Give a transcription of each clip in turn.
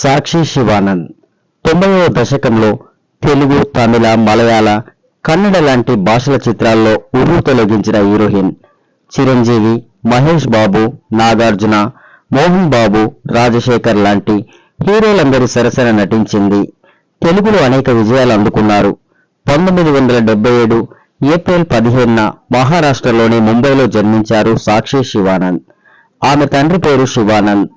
సాక్షి శివానంద్. తొంభైవ దశకంలో తెలుగు తమిళ మలయాళ కన్నడ లాంటి భాషల చిత్రాల్లో ఉర్రు తొలగించిన హీరోయిన్ చిరంజీవి మహేష్ బాబు నాగార్జున మోహన్ బాబు రాజశేఖర్ లాంటి హీరోలందరి సరసన నటించింది. తెలుగులో అనేక విజయాలు అందుకున్నారు. పంతొమ్మిది వందల డెబ్బై ఏడు ఏప్రిల్ పదిహేనున మహారాష్ట్రలోని ముంబైలో జన్మించారు సాక్షి శివానంద్. ఆమె తండ్రి పేరు శివానంద్.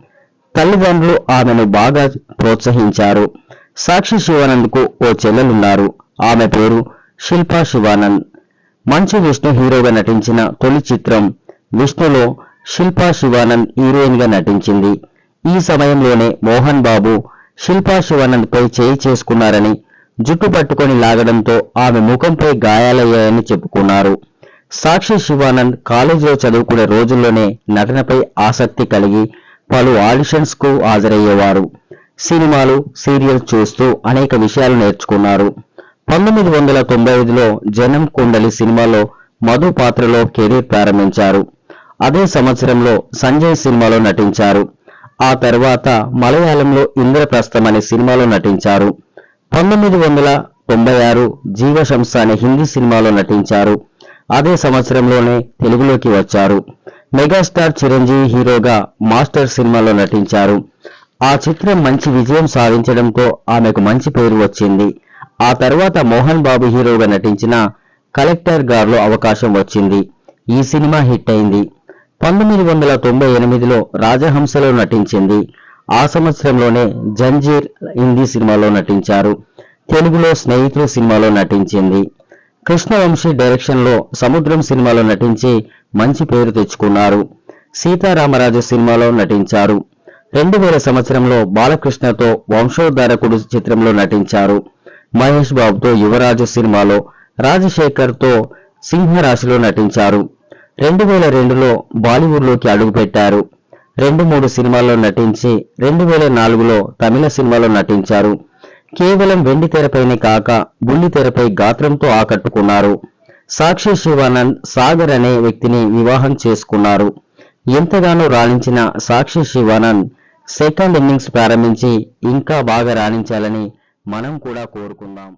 తల్లిదండ్రులు ఆమెను బాగా ప్రోత్సహించారు. సాక్షి శివానంద్కు ఓ చెల్లెలున్నారు. ఆమె పేరు శిల్పా శివానంద్. మంచు విష్ణు హీరోగా నటించిన తొలి చిత్రం విష్ణులో శిల్పా శివానంద్ హీరోయిన్గా నటించింది. ఈ సమయంలోనే మోహన్ బాబు శిల్పా శివానంద్ పై చేయి చేసుకున్నారని జుట్టు పట్టుకొని లాగడంతో ఆమె ముఖంపై గాయాలయ్యాయని చెప్పుకున్నారు. సాక్షి శివానంద్ కాలేజీలో చదువుకునే రోజుల్లోనే నటనపై ఆసక్తి కలిగి పలు ఆడిషన్స్కు హాజరయ్యేవారు. సినిమాలు సీరియల్ చూస్తూ అనేక విషయాలు నేర్చుకున్నారు. పంతొమ్మిది వందల తొంభై ఐదులో జనం కుండలి సినిమాలో మధు పాత్రలో కెరీర్ ప్రారంభించారు. అదే సంవత్సరంలో సంజయ్ సినిమాలో నటించారు. ఆ తర్వాత మలయాళంలో ఇంద్రప్రస్థం అనే సినిమాలో నటించారు. పంతొమ్మిది వందల తొంభై ఆరు జీవశంస అనే హిందీ సినిమాలో నటించారు. అదే సంవత్సరంలోనే తెలుగులోకి వచ్చారు. మెగాస్టార్ చిరంజీవి హీరోగా మాస్టర్ సినిమాలో నటించారు. ఆ చిత్రం మంచి విజయం సాధించడంతో ఆమెకు మంచి పేరు వచ్చింది. ఆ తర్వాత మోహన్ బాబు హీరోగా నటించిన కలెక్టర్ గారిలో అవకాశం వచ్చింది. ఈ సినిమా హిట్ అయింది. పంతొమ్మిది వందల తొంభై ఎనిమిదిలో రాజహంసలో నటించింది. ఆ సంవత్సరంలోనే జంజీర్ హిందీ సినిమాలో నటించారు. తెలుగులో స్నేహితులు సినిమాలో నటించింది. కృష్ణవంశీ డైరెక్షన్లో సముద్రం సినిమాలో నటించి మంచి పేరు తెచ్చుకున్నారు. సీతారామరాజు సినిమాలో నటించారు. రెండు వేల సంవత్సరంలో బాలకృష్ణతో వంశోద్ధారకుడు చిత్రంలో నటించారు. మహేష్ బాబుతో యువరాజు సినిమాలో రాజశేఖర్తో సింహరాశిలో నటించారు. రెండు వేల రెండులో బాలీవుడ్లోకి అడుగుపెట్టారు. రెండు మూడు సినిమాల్లో నటించి రెండు వేల నాలుగులో తమిళ సినిమాలో నటించారు. కేవలం వెండి తెరపైనే కాక బుల్లి తెరపై గాత్రంతో ఆకట్టుకున్నారు. సాక్షి శివానంద్ సాగర్ అనే వ్యక్తిని వివాహం చేసుకున్నారు. ఎంతగానో రాణించిన సాక్షి శివానంద్ సెకండ్ ఇన్నింగ్స్ ప్రారంభించి ఇంకా బాగా రాణించాలని మనం కూడా కోరుకుందాం.